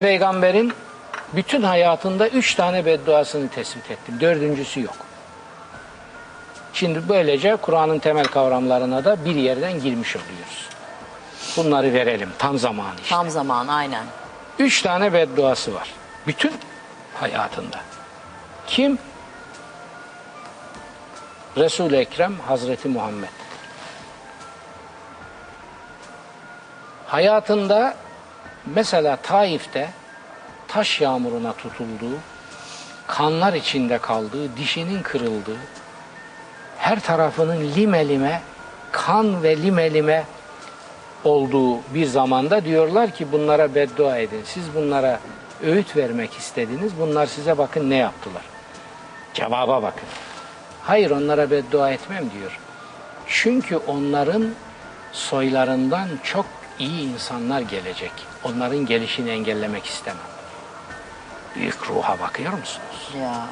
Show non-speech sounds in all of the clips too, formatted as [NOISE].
Peygamberin bütün hayatında üç tane bedduasını tespit ettim. Dördüncüsü yok. Şimdi böylece Kur'an'ın temel kavramlarına da bir yerden girmiş oluyoruz. Bunları verelim tam zamanı işte. Tam zaman aynen. Üç tane bedduası var. Bütün hayatında. Kim? Resul-i Ekrem Hazreti Muhammed. Hayatında mesela Taif'te taş yağmuruna tutulduğu, kanlar içinde kaldığı, dişinin kırıldığı, her tarafının lime lime, kan ve lime lime olduğu bir zamanda diyorlar ki bunlara beddua edin. Siz bunlara öğüt vermek istediniz. Bunlar size bakın ne yaptılar. Cevaba bakın. Hayır onlara beddua etmem diyor. Çünkü onların soylarından çok iyi insanlar gelecek. Onların gelişini engellemek istemem. Büyük ruha bakıyor musunuz? Ya.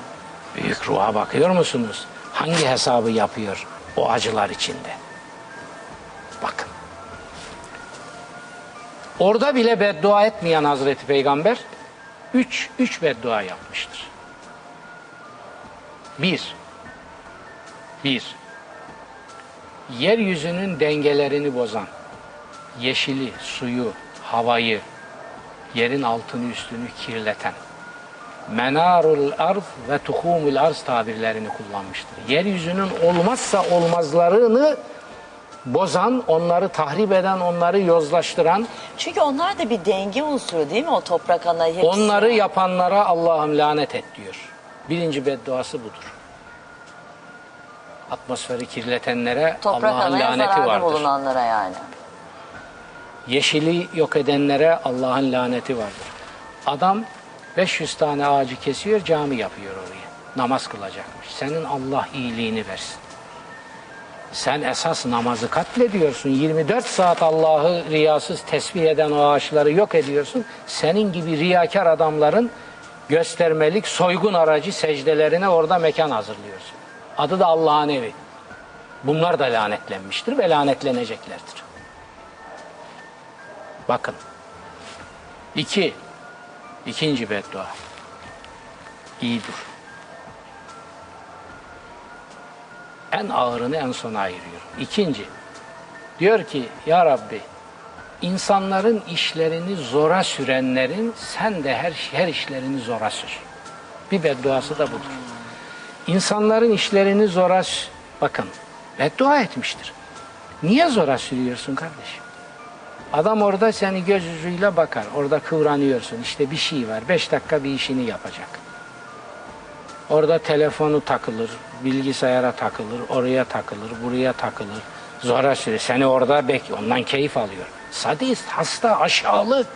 Büyük ruha bakıyor musunuz? Hangi hesabı yapıyor o acılar içinde? Bakın. Orada bile beddua etmeyen Hazreti Peygamber üç, üç beddua yapmıştır. Bir, bir, yeryüzünün dengelerini bozan, yeşili, suyu, havayı, yerin altını üstünü kirleten, menarul arz ve tuhumul arz tabirlerini kullanmıştır. Yeryüzünün olmazsa olmazlarını bozan, onları tahrip eden, onları yozlaştıran, Çünkü onlar da bir denge unsuru değil mi o toprak ana hepsi? onları yapanlara Allah'ım lanet et diyor. Birinci bedduası budur. Atmosferi kirletenlere Toprak Allah'ın anaya laneti vardır. bulunanlara yani. Yeşili yok edenlere Allah'ın laneti vardır. Adam 500 tane ağacı kesiyor, cami yapıyor oraya. Namaz kılacakmış. Senin Allah iyiliğini versin. Sen esas namazı katlediyorsun. 24 saat Allah'ı riyasız tesbih eden o ağaçları yok ediyorsun. Senin gibi riyakar adamların göstermelik soygun aracı secdelerine orada mekan hazırlıyorsun. Adı da Allah'ın evi. Bunlar da lanetlenmiştir ve lanetleneceklerdir. Bakın. İki. İkinci beddua. İyi dur. En ağırını en sona ayırıyor. İkinci. Diyor ki ya Rabbi insanların işlerini zora sürenlerin sen de her, her işlerini zora sür. Bir bedduası da budur. İnsanların işlerini zora sü- bakın beddua etmiştir. Niye zora sürüyorsun kardeşim? Adam orada seni göz ucuyla bakar. Orada kıvranıyorsun. İşte bir şey var. Beş dakika bir işini yapacak. Orada telefonu takılır, bilgisayara takılır, oraya takılır, buraya takılır. Zora süre. Seni orada bek, ondan keyif alıyor. Sadist, hasta, aşağılık.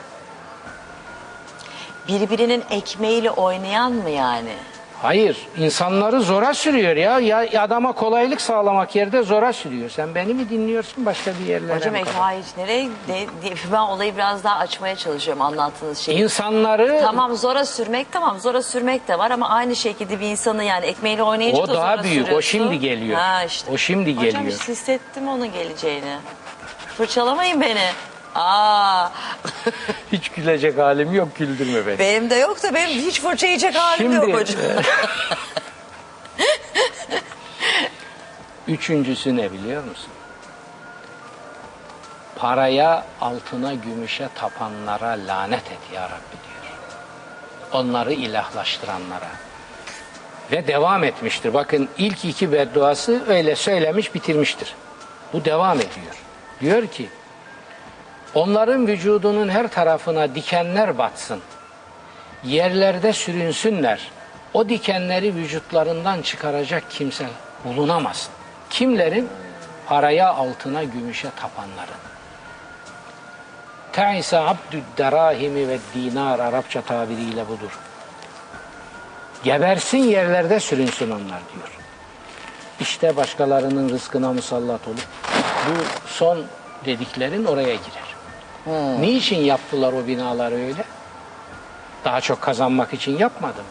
Birbirinin ekmeğiyle oynayan mı yani? Hayır, insanları zora sürüyor ya. ya. Adama kolaylık sağlamak yerde zora sürüyor. Sen beni mi dinliyorsun başka bir yerlere Hocam mi kadar? hayır nereye? Ne, ne- ben olayı biraz daha açmaya çalışıyorum anlattığınız şeyi. İnsanları Tamam zora sürmek tamam zora sürmek de var ama aynı şekilde bir insanı yani ekmeğiyle oynayınca O da daha zora büyük, o sürüyorsun. şimdi geliyor. Ha işte. O şimdi Hocam geliyor. işte hissettim onun geleceğini. Fırçalamayın beni. Aa. [LAUGHS] hiç gülecek halim yok, güldürme beni. benim de yok da benim hiç fırça yiyecek halim Şimdi- yok hocam. [LAUGHS] Üçüncüsü ne biliyor musun? Paraya, altına, gümüşe tapanlara lanet et ya Rabbi diyor. Onları ilahlaştıranlara. Ve devam etmiştir. Bakın ilk iki bedduası öyle söylemiş bitirmiştir. Bu devam ediyor. Diyor ki onların vücudunun her tarafına dikenler batsın. Yerlerde sürünsünler. O dikenleri vücutlarından çıkaracak kimse bulunamaz. Kimlerin? Paraya, altına, gümüşe tapanların. Ta'ise abdü ve dinar Arapça tabiriyle budur. Gebersin yerlerde sürünsün onlar diyor. İşte başkalarının rızkına musallat olup bu son dediklerin oraya girer. Niçin yaptılar o binaları öyle? Daha çok kazanmak için yapmadım.